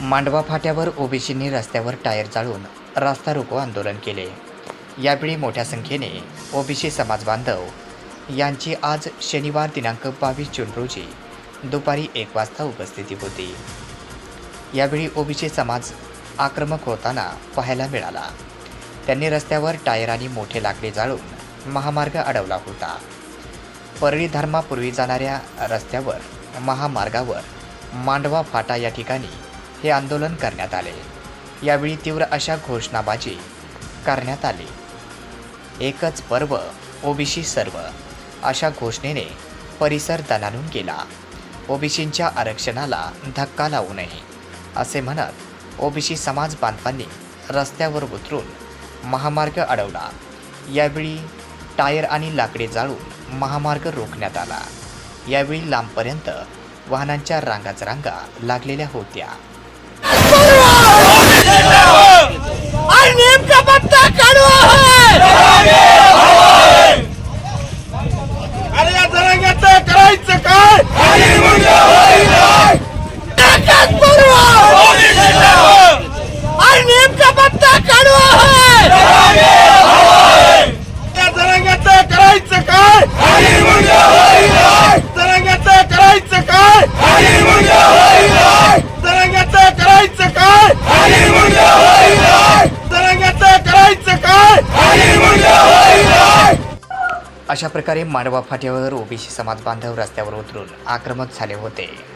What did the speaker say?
मांडवा फाट्यावर ओबीसींनी रस्त्यावर टायर जाळून रास्ता रोको आंदोलन केले. यावेळी मोठ्या संख्येने ओबीसी समाज बांधव यांची आज शनिवार दिनांक बावीस जून रोजी दुपारी एक वाजता उपस्थिती होती. यावेळी ओबीसी समाज आक्रमक होताना पाहायला मिळाला. त्यांनी रस्त्यावर टायर आणि मोठे लाकडे जाळून महामार्ग अडवला होता. परळी धर्मापूर्वी जाणाऱ्या रस्त्यावर महामार्गावर मांडवा फाटा या ठिकाणी हे आंदोलन करण्यात आले. यावेळी तीव्र अशा घोषणाबाजी करण्यात आली. एकच पर्व ओबीसी सर्व अशा घोषणेने परिसर दणानून गेला. ओबीसींच्या आरक्षणाला धक्का लावू नये असे म्हणत ओबीसी समाज बांधवांनी रस्त्यावर उतरून महामार्ग अडवला. यावेळी टायर आणि लाकडे जाळून महामार्ग रोखण्यात आला. यावेळी लांबपर्यंत वाहनांच्या रांगाच रांगा लागलेल्या होत्या. अशा प्रकारे मांडवा फाट्यावर ओबीसी समाज बांधव रस्त्यावर उतरून आक्रमक झाले होते.